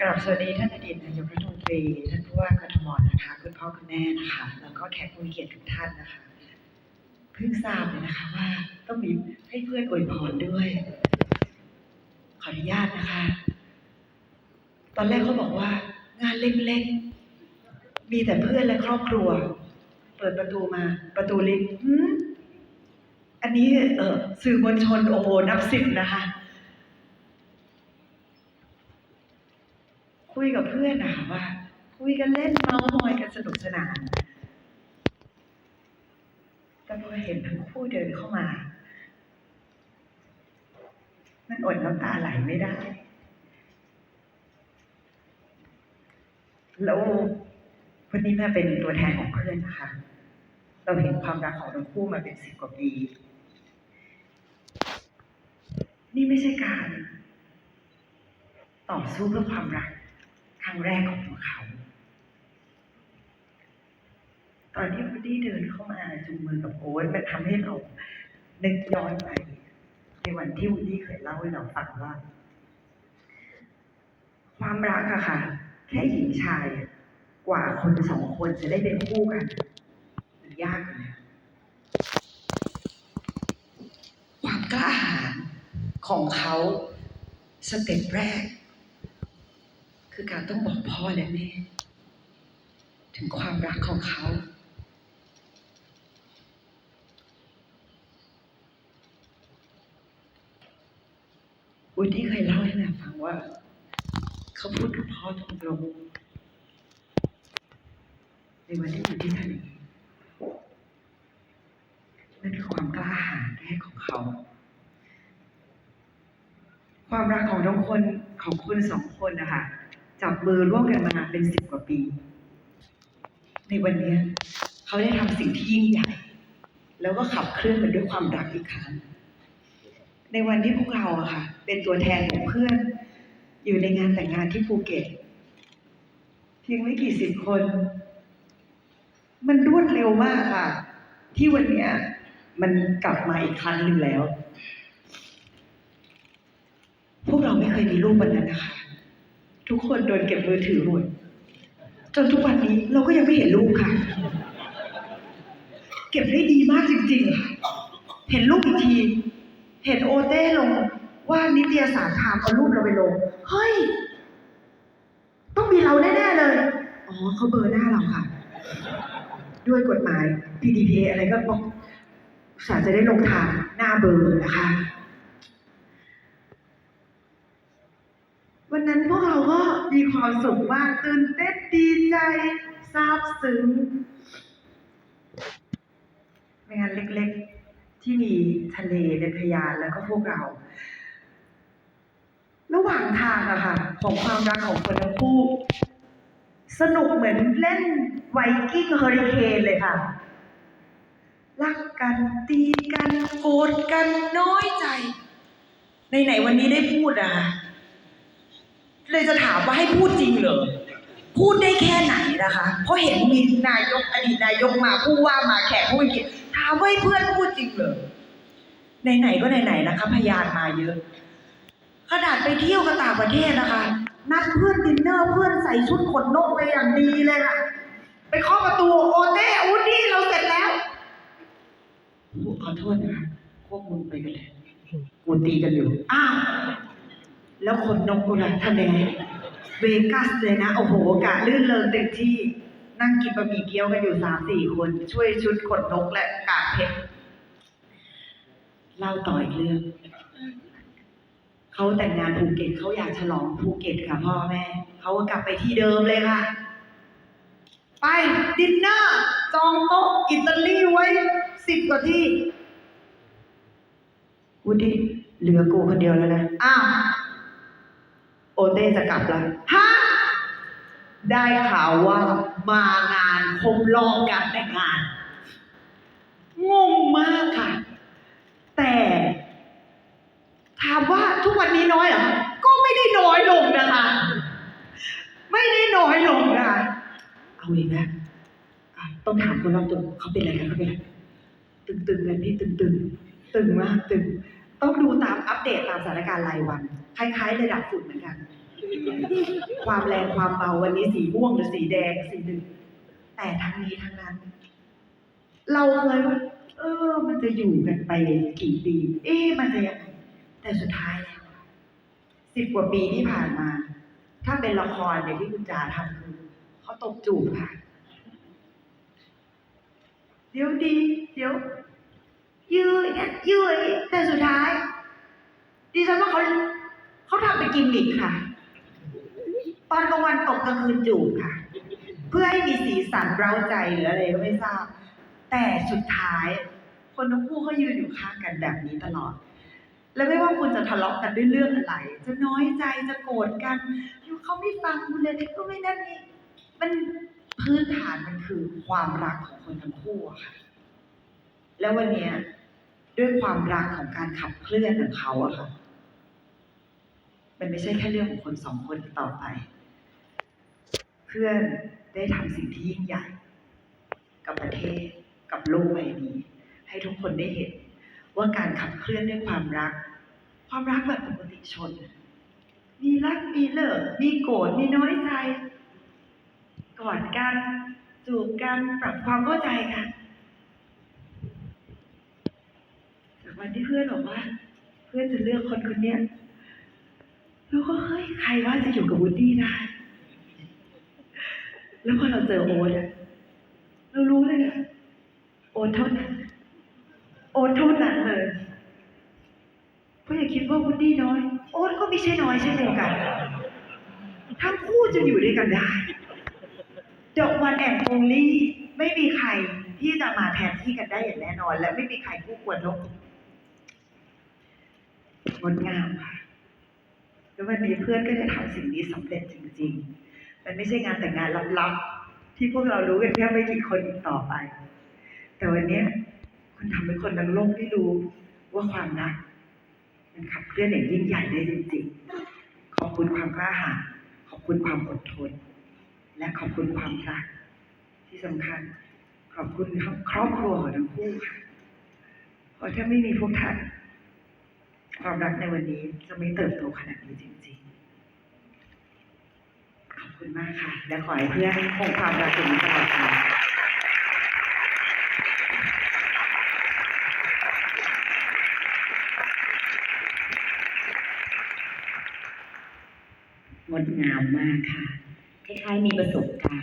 กราบสวัสดีท่านอดีตนายกรัฐมนตรี ท่านผู้ว่ากทมนะคะ คุณพ่อคุณแม่นะคะ แล้วก็แขกผู้มีเกียรติทุกท่านนะคะ เพิ่งทราบเลยนะคะว่าต้องมีให้เพื่อนอวยพรด้วย ขออนุญาตนะคะ ตอนแรกเขาบอกว่า งานเล็กๆ มีแต่เพื่อนและครอบครัว เปิดประตูมา ประตูลิฟต์อันนี้เออสื่อมวลชนโอ้โหนับสิบนะคะ คุยกับเพื่อนนะคะว่า คุยกันเล่นเมาส์มอยกันสนุกสนานแต่พอเห็นทั้งคู่เดินเข้ามา มันอดน้ำตาไหลไม่ได้ แล้ววันนี้แม่เป็นตัวแทนของเพื่อนนะคะ เราเห็นความรักของทั้งคู่มาเป็นสิบกว่าปี นี่ไม่ใช่การ ต่อสู้เพื่อความรัก ครั้งแรกของพวกเขา ตอนที่วูดดี้เดินเข้ามาจูงมือกับโอ๊ตมันทำให้เรานึกย้อนไปในวันที่วูดี้เคยเล่าให้เราฟังว่า ความรักอะค่ะ แค่หญิงชายกว่าคนสองคนจะได้เป็นคู่กันมันยากนะความกล้าหาญของเขาสเต็ปแรก คือการต้องบอกพ่อและแม่ ถึงความรักของเขา วุฒิเคยเล่าให้แม่ฟังว่า เขาพูดกับพ่อตรงๆในวันที่อยู่ที่ทะเลนั่นคือความกล้าหาญแรกของเขา ความรักของทั้งคนของคุณสองคนนะคะ จับมือร่วมกันมาเป็นสิบกว่าปี ในวันนี้เขาได้ทำสิ่งที่ยิ่งใหญ่ แล้วก็ขับเคลื่อนมันด้วยความรักอีกครั้ง ในวันที่พวกเราอะค่ะ เป็นตัวแทนของเพื่อน อยู่ในงานแต่งงานที่ภูเก็ตเพียงไม่กี่สิบคน มันรวดเร็วมากค่ะ ที่วันนี้มันกลับมาอีกครั้งหนึ่งแล้ว พวกเราไม่เคยมีรูปวันนั้นนะคะ ทุกคนโดนเก็บมือถือหมดจนทุกวันนี้เราก็ยังไม่เห็นรูปค่ะ เก็บได้ดีมากจริงๆค่ะเห็นรูปอีกที เห็นโอเต้ลง ว่านิตยสารไทม์เอารูปเราไปลง เฮ้ย ต้องมีเราแน่ ๆ เลย อ๋อเขาเบอร์หน้าเราค่ะ ด้วยกฎหมาย PDPA อะไรก็บอกสาห์จะได้ลงทางหน้าเบอร์นะคะ วันนั้นพวกเราก็ มีความสุขมากตื่นเต้นดีใจซาบซึ้งในงานเล็กๆ ที่มีทะเลเป็นพยานแล้วก็พวกเรา ระหว่างทางอะค่ะ ของความรักของคนทั้งคู่ สนุกเหมือนเล่นไวกิ้งเฮอริเคนเลยค่ะ รักกันตีกันโกรธกันน้อยใจ ในไหนวันนี้ได้พูดอะค่ะ เลยจะถามว่าให้พูดจริงเหรอ พูดได้แค่ไหนนะคะ เพราะเห็นมีนายกอดีตนายกมาผู้ว่ามาแขกผู้มีเกียรติถามว่าให้เพื่อนพูดจริงเหรอ ไหนๆก็ไหนๆนะคะ พยานมาเยอะ ขนาดไปเที่ยวกันต่างประเทศนะคะ นัดเพื่อนดินเนอร์เพื่อนใส่ชุดขนนกไปอย่างดีเลยค่ะ ไปเคาะประตูโอเต้อูดดี้เราเสร็จแล้วขอโทษนะคะพวกมึงไปกันเลยกูตีกันอยู่ อ้าว แล้วคนนกกุลาทะเลเวกัสเลยนะ โอ้โหกะลื่นเริงเต็มที่ นั่งกินบะหมี่เกี๊ยวกันอยู่สามสี่คน ช่วยชุดขนนกและกากเพชรเล่าต่ออีกเรื่องเขาแต่งงานภูเก็ตเขาอยากฉลองภูเก็ตค่ะพ่อแม่เขาก็กลับไปที่เดิมเลยค่ะ ไปดินเนอร์จองโต๊ะอิตาลีไว้สิบกว่าที่วุฒิเหลือกูคนเดียวแล้วนะอ้าว โอเต้จะกลับแล้วฮะได้ข่าวว่ามางานครบรอบการแต่งงาน งงมากค่ะ แต่ ถามว่าทุกวันนี้น้อยเหรอ ก็ไม่ได้น้อยลงนะคะ ไม่ได้น้อยลงนะคะ เอาอีกแล้วอะต้องถามคนรอบตัวเขาเป็นอะไรกันเขาเป็นอะไรตึงๆกันพี่ตึงๆตึงมากตึง ต้องดูตามอัปเดตตามสถานการณ์รายวัน คล้ายๆระดับฝุ่นเหมือนกัน ความแรงความเบาวันนี้สีม่วงหรือสีแดงสีหนึ่งแต่ทั้งนี้ทั้งนั้น เราเคยว่า เออ มันจะอยู่กันไปกี่ปี เอ๊ะมันจะยังไงแต่สุดท้ายแล้วสิบกว่าปีที่ผ่านมา ถ้าเป็นละครเนี่ยที่คุณจ๋าทำคือเขาตบจูบค่ะ เดี๋ยวดี เดี๋ยวยืดเนี่ยยืดแต่สุดท้ายดิฉันว่าเขา เขาทำเป็นกิมมิคค่ะ ตอนกลางวันตกกลางคืนจูบค่ะ เพื่อให้มีสีสันเร้าใจหรืออะไรก็ไม่ทราบ แต่สุดท้าย คนทั้งคู่เขายืนอยู่ข้างกันแบบนี้ตลอด แล้วไม่ว่าคุณจะทะเลาะกันด้วยเรื่องอะไร จะน้อยใจจะโกรธกันอยู่เขาไม่ฟังคุณเลยก็ไม่นั่นนี่มันพื้นฐานมันคือความรักของคนทั้งคู่อะค่ะ แล้ววันนี้ด้วยความรักของการขับเคลื่อนของเขาอะค่ะ มันไม่ใช่แค่เรื่องของคนสองคนต่อไป เพื่อนได้ทำสิ่งที่ยิ่งใหญ่ กับประเทศกับโลกใบนี้ ให้ทุกคนได้เห็น ว่าการขับเคลื่อนด้วยความรัก ความรักแบบปกติชน มีรักมีเลิกมีโกรธมีน้อยใจกอดกันจูบกันปรับความเข้าใจกันจากวันที่เพื่อนบอกว่า เพื่อนจะเลือกคนคนนี้ แล้วก็เฮ้ยใครว่าจะอยู่กับวูดดี้ได้แล้วพอเราเจอโอ๊ตอะเรารู้เลยอะโอ๊ตเท่านั้นโอ๊ตเท่านั้นเลยเพราะอย่าคิดว่าวูดดี้น้อย โอ๊ตก็ไม่ใช่น้อยเช่นเดียวกัน ทั้งคู่จะอยู่ด้วยกันได้เดอกวันแอนโอลี่ไม่มีใครที่จะมาแทนที่กันได้อย่างแน่นอน และไม่มีใครคู่ควรเท่างดงามค่ะ แล้ววันนี้เพื่อนก็จะทำสิ่งนี้สำเร็จจริง ๆ มันไม่ใช่งานแต่งงานลับๆที่พวกเรารู้กันแค่ไม่กี่คนอีกต่อไป แต่วันเนี้ยคุณทำให้คนทั้งโลกได้รู้ว่าความรักมันขับเคลื่อนอย่างยิ่งใหญ่ได้จริงๆ ขอบคุณความกล้าหาญขอบคุณความอดทน และขอบคุณความรัก ที่สำคัญ ขอบคุณครอบครัวของทั้งคู่ค่ะเพราะถ้าไม่มีพวกท่าน ความรักในวันนี้จะไม่เติบโตขนาดนี้จริงๆ ขอบคุณมากค่ะ และขอให้เพื่อนคงความรักอย่างนี้ตลอดไปงดงามมากค่ะคล้ายๆมีประสบการณ์